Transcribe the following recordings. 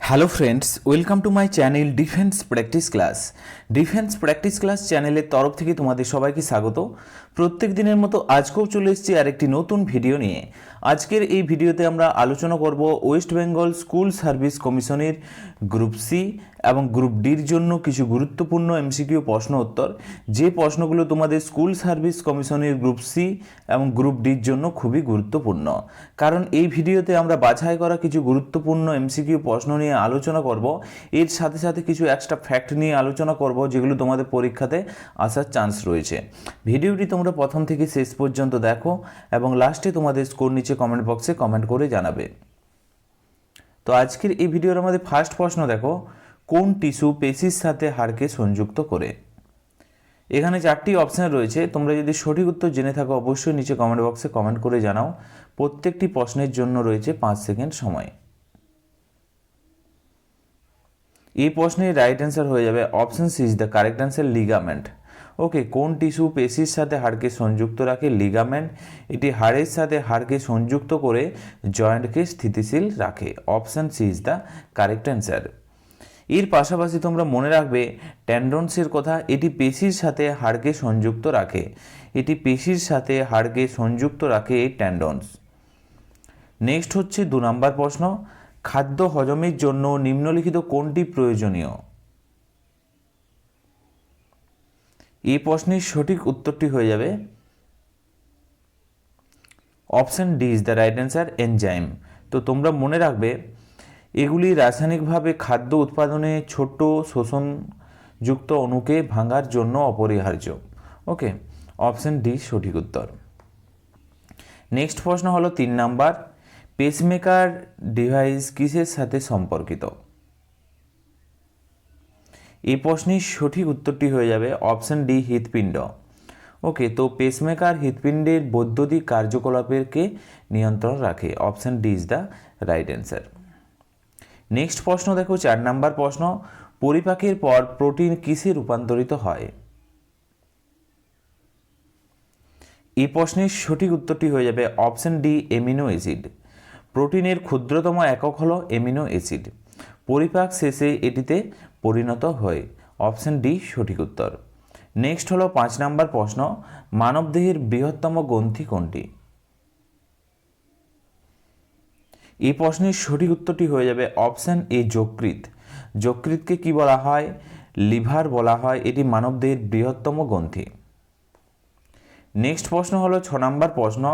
Hello friends welcome to my channel defence practice class defence practice class চ্যানেলের তরফ থেকে তোমাদের সবাইকে স্বাগত। প্রত্যেক দিনের মতো আজকেও চলে এসেছি আর একটি নতুন ভিডিও নিয়ে। আজকের এই ভিডিওতে আমরা আলোচনা করব ওয়েস্ট বেঙ্গল স্কুল সার্ভিস কমিশনের গ্রুপ সি এবং গ্রুপ ডির জন্য কিছু গুরুত্বপূর্ণ এমসিকিউ প্রশ্ন উত্তর। যে প্রশ্নগুলো তোমাদের স্কুল সার্ভিস কমিশনের গ্রুপ সি এবং গ্রুপ ডির জন্য খুবই গুরুত্বপূর্ণ। কারণ এই ভিডিওতে আমরা বাছাই করা কিছু গুরুত্বপূর্ণ এমসিকিউ প্রশ্ন নিয়ে আলোচনা করব। এর সাথে সাথে কিছু এক্সট্রা ফ্যাক্ট নিয়ে আলোচনা করব, যেগুলো তোমাদের পরীক্ষাতে আসার চান্স রয়েছে। ভিডিওটি তোমরা প্রথম থেকে শেষ পর্যন্ত দেখো এবং লাস্টে তোমাদের স্কোর নিচে কমেন্ট বক্সে কমেন্ট করে জানাবে। তো আজকের এই ভিডিওর আমাদের ফার্স্ট প্রশ্ন দেখো, কোন টিস্যু পেশির সাথে হাড়কে সংযুক্ত করে? এখানে চারটি অপশান রয়েছে, তোমরা যদি সঠিক উত্তর জেনে থাকো অবশ্যই নিচে কমেন্ট বক্সে কমেন্ট করে জানাও। প্রত্যেকটি প্রশ্নের জন্য রয়েছে পাঁচ সেকেন্ড সময়। এই প্রশ্নের রাইট অ্যান্সার হয়ে যাবে option C is the correct answer ligament okay, কোন টিস্যু পেশির সাথে হাড়কে সংযুক্ত রাখে? লিগামেন্ট। এটি হাড়ের সাথে হাড়কে সংযুক্ত করে জয়েন্টকে স্থিতিশীল রাখে। Option C is the correct answer. এর পাশাপাশি তোমরা মনে রাখবে ট্যান্ডনসের কথা, এটি পেশির সাথে হাড়কে সংযুক্ত রাখে। এটি পেশির সাথে হাড়কে সংযুক্ত রাখে এই ট্যান্ডনস নেক্সট হচ্ছে দু নম্বর প্রশ্ন। খাদ্য হজমের জন্য নিম্নলিখিত কোনটি প্রয়োজনীয়? এই প্রশ্নের সঠিক উত্তরটি হয়ে যাবে option D is the right answer enzyme. তো তোমরা মনে রাখবে, এগুলি রাসায়নিকভাবে খাদ্য উৎপাদনে ছোট শোষণযুক্ত অণুকে ভাঙার জন্য অপরিহার্য। ওকে, অপশন ডি সঠিক উত্তর। নেক্সট প্রশ্ন হলো তিন নাম্বার পেসমেকার ডিভাইস কিসের সাথে সম্পর্কিত? এই প্রশ্নের সঠিক উত্তরটি হয়ে যাবে অপশন ডি, হৃৎপিণ্ড। ওকে, তো পেসমেকার হৃৎপিণ্ডের বৈদ্যুতিক কার্যকলাপেরকে নিয়ন্ত্রণ রাখে। Option D is the right answer. Next প্রশ্ন দেখো, চার নাম্বার প্রশ্ন, পরিপাকের পর প্রোটিন কিসে রূপান্তরিত হয়? এই প্রশ্নের সঠিক উত্তরটি হয়ে যাবে অপশন ডি এমিনো অ্যাসিড। প্রোটিনের ক্ষুদ্রতম একক হলো এমিনো অ্যাসিড। পরিপাক শেষে এটিতে পরিণত হয়। অপশন ডি, সঠিক উত্তর। নেক্সট হলো পাঁচ নাম্বার প্রশ্ন, মানবদেহের বৃহত্তম গ্রন্থি কোনটি? এই প্রশ্নের সঠিক উত্তরটি হয়ে যাবে অপশন এ যকৃত যকৃতকে কি বলা হয়? লিভার বলা হয়। এটি মানবদেহের বৃহত্তম গ্রন্থি। নেক্সট প্রশ্ন হলো ছ নম্বর প্রশ্ন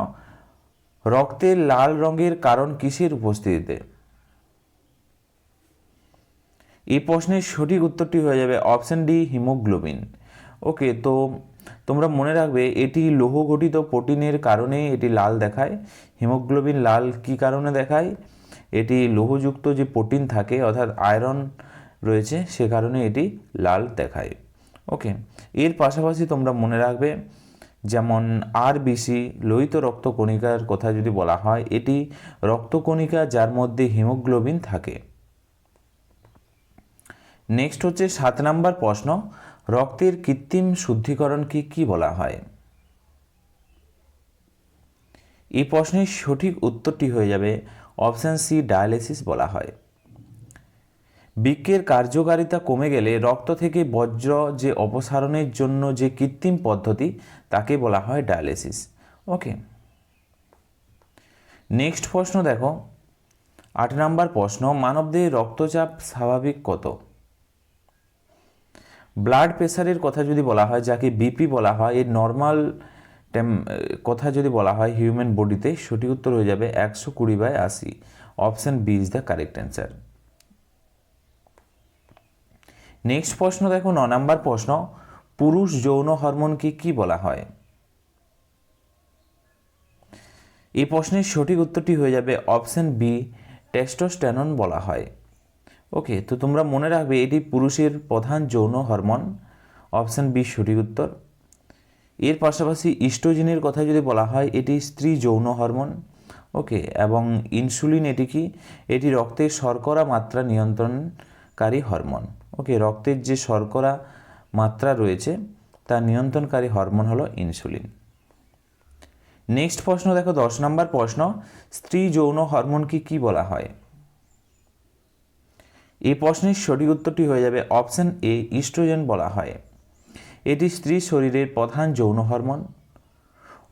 রক্তের লাল রঙের কারণ কিসের উপস্থিতিতে? এই প্রশ্নের সঠিক উত্তরটি হয়ে যাবে অপশন ডি, হিমোগ্লোবিন। ওকে, তো তোমরা মনে রাখবে এটি লৌহ গঠিত প্রোটিনের কারণে এটি লাল দেখায়। হিমোগ্লোবিন লাল কি কারণে দেখায়? এটি লৌহযুক্ত যে প্রোটিন থাকে, অর্থাৎ আয়রন রয়েছে, সে কারণে এটি লাল দেখায়। ওকে, এর পাশাপাশি তোমরা মনে রাখবে, যেমন আর বিসি লোহিত রক্তকণিকার কথা যদি বলা হয়, এটি রক্তকণিকা যার মধ্যে হিমোগ্লোবিন থাকে। নেক্সট হচ্ছে সাত নাম্বার প্রশ্ন, রক্তের কৃত্রিম শুদ্ধিকরণকে কি বলা হয়? এই প্রশ্নের সঠিক উত্তরটি হয়ে যাবে অপশান সি, ডায়ালিসিস বলা হয়। বৃক্কের কার্যকারিতা কমে গেলে রক্ত থেকে বজ্র যে অপসারণের জন্য যে কৃত্রিম পদ্ধতি, তাকে বলা হয় ডায়ালিসিস। ওকে নেক্সট প্রশ্ন দেখো। আট নাম্বার প্রশ্ন, মানবদেহের রক্তচাপ স্বাভাবিক কত? ব্লাড প্রেশারের কথা যদি বলা হয়, যাকে বিপি বলা হয়, এর নর্মাল কথা যদি বলা হয় হিউম্যান বডিতে সঠিক উত্তর হয়ে যাবে একশো কুড়ি বাই আশি। Option B is the correct answer next প্রশ্ন দেখো, ন নাম্বার প্রশ্ন, পুরুষ যৌন হরমোনকে কি বলা হয়? এই প্রশ্নের সঠিক উত্তরটি হয়ে যাবে অপশান বি টেস্টোস্টেনন বলা হয়। ওকে তো তোমরা মনে রাখবে এটি পুরুষের প্রধান যৌন হরমোন, অপশান বি সঠিক উত্তর। এর পাশাপাশি ইস্ট্রোজেনের কথা যদি বলা হয়, এটি স্ত্রী যৌন হরমোন ওকে এবং ইনসুলিন এটি কি? এটি রক্তের শর্করা মাত্রা নিয়ন্ত্রণকারী হরমোন ওকে রক্তের যে শর্করা মাত্রা রয়েছে, তা নিয়ন্ত্রণকারী হরমোন হলো ইনসুলিন। নেক্সট প্রশ্ন দেখো, দশ নম্বর প্রশ্ন, স্ত্রী যৌন হরমোনকে কি বলা হয়? এই প্রশ্নের সঠিক উত্তরটি হয়ে যাবে অপশন এ, ইস্ট্রোজেন বলা হয়। এটি স্ত্রী শরীরের প্রধান যৌন হরমোন।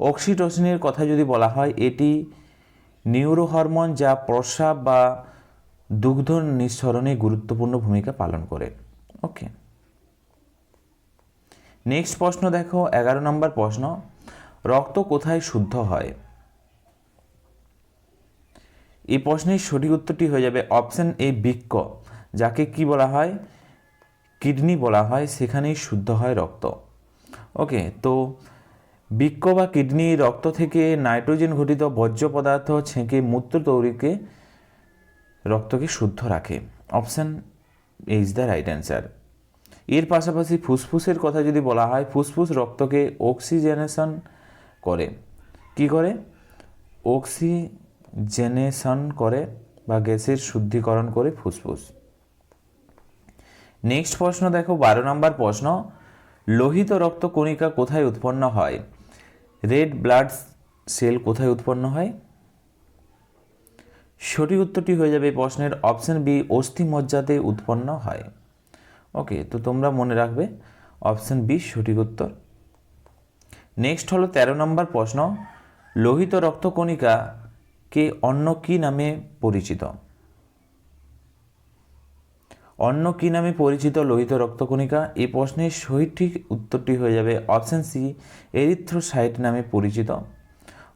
অক্সিটোসিনের কথা যদি বলা হয়, এটি নিউরো হরমোন যা প্রস্রাব বা দুগ্ধ নিঃসরণে গুরুত্বপূর্ণ ভূমিকা পালন করে। ওকে। নেক্সট প্রশ্ন দেখো, এগারো নম্বর প্রশ্ন, রক্ত কোথায় শুদ্ধ হয়? এই প্রশ্নের সঠিক উত্তরটি হয়ে যাবে অপশন এ, বৃক্ক। যাকে কি বলা হয়? কিডনি বলা হয়, সেখানেই শুদ্ধ হয় রক্ত। ওকে তো বৃক্ক বা কিডনি রক্ত থেকে নাইট্রোজেন ঘটিত বর্জ্য পদার্থ ছেঁকে মূত্র তৈরিকে রক্তকে শুদ্ধ রাখে। Option is the right answer এর পাশাপাশি ফুসফুসের কথা যদি বলা হয়, ফুসফুস রক্তকে অক্সিজেনেশন করে। কি করে? অক্সিজেনেশন করে বা গ্যাসের শুদ্ধিকরণ করে ফুসফুস। নেক্সট প্রশ্ন দেখো, বারো নম্বর প্রশ্ন। লোহিত রক্ত কণিকা কোথায় উৎপন্ন হয়? রেড ব্লাড সেল কোথায় উৎপন্ন হয়? সঠিক উত্তরটি হয়ে যাবে প্রশ্নের। অপশন বি অস্থি মজ্জাতে উৎপন্ন হয়। ওকে তো তোমরা মনে রাখবে অপশন বি সঠিক উত্তর। নেক্সট হলো তেরো নম্বর প্রশ্ন। লোহিত রক্তকণিকা কে অন্য কি নামে পরিচিত? অন্য কি নামে পরিচিত লোহিত রক্তকণিকা? এই প্রশ্নের সঠিক উত্তরটি হয়ে যাবে অপশন সি, এরিথ্রোসাইট নামে পরিচিত।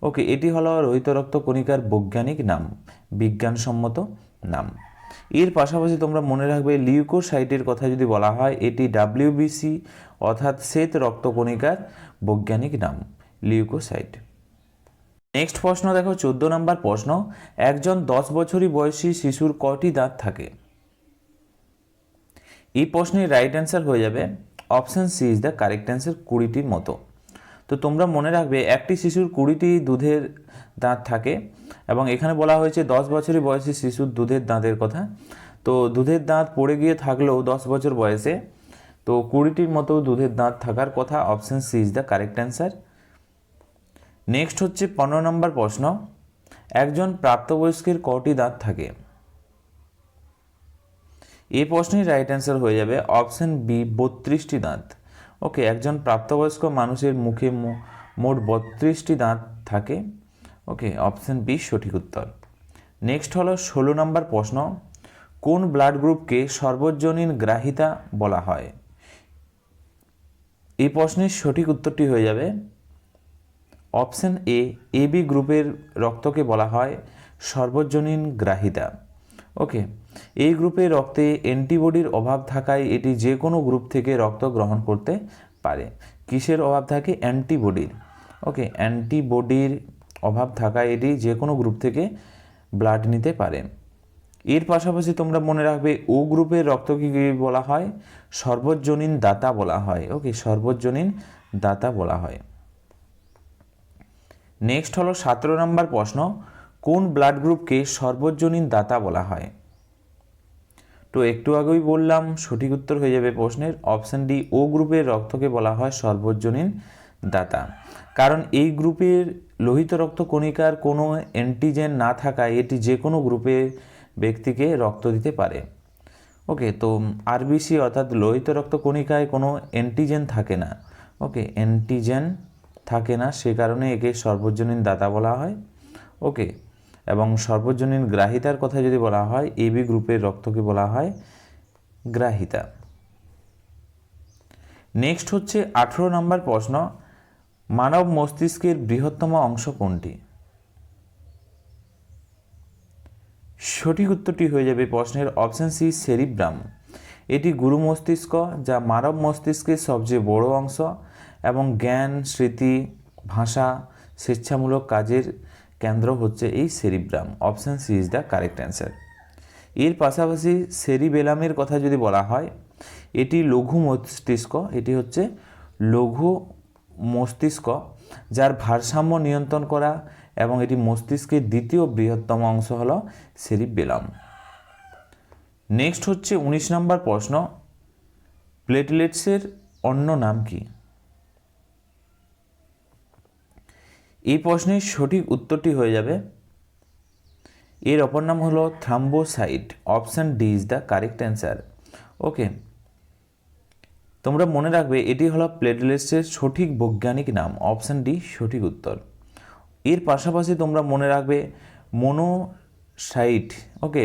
ওকে, এটি হলো লোহিত রক্তকণিকার বৈজ্ঞানিক নাম, বিজ্ঞানসম্মত নাম। এর পাশাপাশি তোমরা মনে রাখবে, লিউকোসাইটের কথা যদি বলা হয়, এটি ডাব্লিউবিসি অর্থাৎ শ্বেত রক্তকণিকার বৈজ্ঞানিক নাম, লিউকোসাইট। নেক্সট প্রশ্ন দেখো, চোদ্দ নম্বর প্রশ্ন, একজন দশ বছরই বয়সী শিশুর কটি দাঁত থাকে? এই প্রশ্নের রাইট অ্যান্সার হয়ে যাবে option C is the correct answer কুড়িটির মতো। তো তোমরা মনে রাখবে একটি শিশুর কুড়িটি দুধের দাঁত থাকে এবং এখানে বলা হয়েছে দশ বছরের বয়সী শিশুর দুধের দাঁতের কথা। তো দুধের দাঁত পড়ে গিয়ে থাকলেও দশ বছর বয়সে তো কুড়িটির মতো দুধের দাঁত থাকার কথা option C is the correct answer next হচ্ছে পনেরো নম্বর প্রশ্ন। একজন প্রাপ্তবয়স্কের কটি দাঁত থাকে? এই প্রশ্নের রাইট অ্যান্সার হয়ে যাবে অপশন বি বত্রিশটি দাঁত। ওকে একজন প্রাপ্তবয়স্ক মানুষের মুখে মোট বত্রিশটি দাঁত থাকে। ওকে অপশন বি সঠিক উত্তর। নেক্সট হলো ষোলো নম্বর প্রশ্ন, কোন ব্লাড গ্রুপকে সর্বজনীন গ্রাহিতা বলা হয়? এই প্রশ্নের সঠিক উত্তরটি হয়ে যাবে অপশন এ এ বি গ্রুপের রক্তকে বলা হয় সর্বজনীন গ্রাহিতা। ওকে এই গ্রুপে রক্তে অ্যান্টিবডির অভাব থাকায় এটি যে কোনো গ্রুপ থেকে রক্ত গ্রহণ করতে পারে। কিসের অভাব থাকে? অ্যান্টিবডির। ওকে, অ্যান্টিবডির অভাব থাকায় এটি যে কোনো গ্রুপ থেকে ব্লাড নিতে পারে। এর পাশাপাশি তোমরা মনে রাখবে, ও গ্রুপের রক্তকে কী বলা হয়? সর্বজনীন দাতা বলা হয়। ওকে, সর্বজনীন দাতা বলা হয়। নেক্সট হলো সতেরো নম্বর প্রশ্ন, কোন ব্লাড গ্রুপকে সর্বজনীন দাতা বলা হয়? তো একটু আগেই বললাম, সঠিক উত্তর হয়ে যাবে প্রশ্নের। অপশান ডি ও গ্রুপের রক্তকে বলা হয় সর্বজনীন দাতা। কারণ এই গ্রুপের লোহিত রক্ত কণিকার কোনো অ্যান্টিজেন না থাকায় এটি যে কোনো গ্রুপে ব্যক্তিকে রক্ত দিতে পারে। ওকে তো আরবিসি অর্থাৎ লোহিত রক্ত কণিকায় কোনো অ্যান্টিজেন থাকে না। ওকে অ্যান্টিজেন থাকে না, সে কারণে একে সর্বজনীন দাতা বলা হয়। ওকে এবং সর্বজনীন গ্রাহিতার কথা যদি বলা হয় এবি গ্রুপের রক্তকে বলা হয় গ্রাহিতা। নেক্সট হচ্ছে আঠেরো নম্বর প্রশ্ন, মানব মস্তিষ্কের বৃহত্তম অংশ কোনটি? সঠিক উত্তরটি হয়ে যাবে প্রশ্নের অপশান সি, সেরিব্রাম। এটি গুরু মস্তিষ্ক, যা মানব মস্তিষ্কের সবচেয়ে বড় অংশ এবং জ্ঞান, স্মৃতি, ভাষা, স্বেচ্ছামূলক কাজের কেন্দ্র হচ্ছে এই cerebrum option C is the correct answer এর পাশাপাশি সেরিবেলামের কথা যদি বলা হয়, এটি লঘু মস্তিষ্ক, এটি হচ্ছে লঘু মস্তিষ্ক যার ভারসাম্য নিয়ন্ত্রণ করা এবং এটি মস্তিষ্কের দ্বিতীয় বৃহত্তম অংশ হল সেরিবেলাম নেক্সট হচ্ছে উনিশ নম্বর প্রশ্ন প্লেটলেটসের অন্য নাম কি? এই প্রশ্নের সঠিক উত্তরটি হয়ে যাবে। এর অপর নাম হলো thrombocyte option D is the correct answer. Okay. তোমরা মনে রাখবে, এটি হলো প্লেটলেটসের সঠিক বৈজ্ঞানিক নাম, অপশান ডি সঠিক উত্তর। এর পাশাপাশি তোমরা মনে রাখবে, মনোসাইট, ওকে,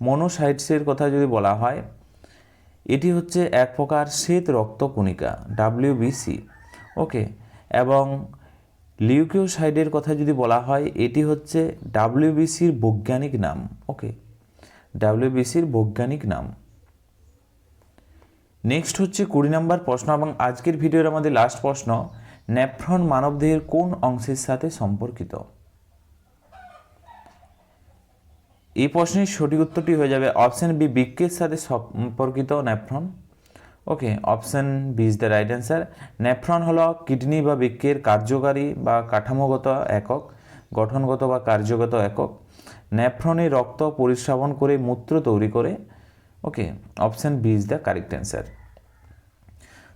মনোসাইটসের কথা যদি বলা হয়, এটি হচ্ছে এক প্রকার শ্বেত রক্তকণিকা ডাব্লিউবিসি ওকে, এবং লিউকিওসাইডের কথা যদি বলা হয়, এটি হচ্ছে ডাব্লিউবিসির বৈজ্ঞানিক নাম। ওকে, ডাব্লিউবিসির বৈজ্ঞানিক নাম। নেক্সট হচ্ছে কুড়ি নম্বর প্রশ্ন এবং আজকের ভিডিওর আমাদের লাস্ট প্রশ্ন ন্যাফ্রন মানবদেহের কোন অংশের সাথে সম্পর্কিত? এই প্রশ্নের সঠিক উত্তরটি হয়ে যাবে অপশন বি বৃক্কের সাথে সম্পর্কিত nephron okay option B is the right answer nephron হলো কিডনি বা বৃক্কের কার্যকারী বা কাঠামোগত একক, গঠনগত বা কার্যগত একক। ন্যাফ্রনে রক্ত পরিশ্রাবণ করে মূত্র তৈরি করে। Okay option B is the correct answer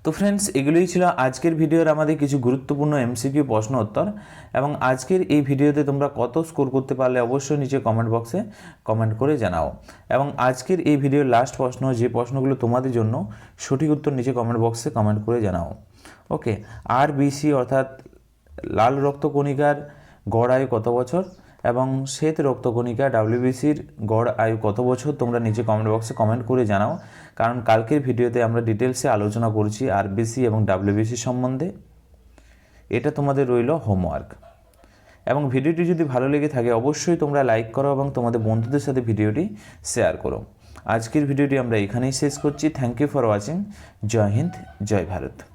তো ফ্রেন্ডস এগুলোই ছিল আজকের ভিডিওর আমাদের কিছু গুরুত্বপূর্ণ এমসিকিউ প্রশ্ন উত্তর এবং আজকের এই ভিডিওতে তোমরা কত স্কোর করতে পারলে অবশ্যই নিচে কমেন্ট বক্সে কমেন্ট করে জানাও। এবং আজকের এই ভিডিওর লাস্ট প্রশ্ন, যে প্রশ্নগুলো তোমাদের জন্য সঠিক উত্তর নিচে কমেন্ট বক্সে কমেন্ট করে জানাও। ওকে আর বিসি অর্থাৎ লাল রক্তকণিকার গড় আয়ু কত বছর? এবং শ্বেত রক্তকণিকা ডাব্লিউবিসির গড় আয়ু কত বছর তোমরা নিচে কমেন্ট বক্সে কমেন্ট করে জানাও। কারণ কালকের ভিডিওতে আমরা ডিটেলসে আলোচনা করছি আরবিসি এবং ডাব্লিউবিসি সম্বন্ধে। এটা তোমাদের রইল হোমওয়ার্ক এবং ভিডিওটি যদি ভালো লেগে থাকে, অবশ্যই তোমরা লাইক করো এবং তোমাদের বন্ধুদের সাথে ভিডিওটি শেয়ার করো। আজকের ভিডিওটি আমরা এখানেই শেষ করছি। থ্যাংক ইউ ফর ওয়াচিং জয় হিন্দ, জয় ভারত।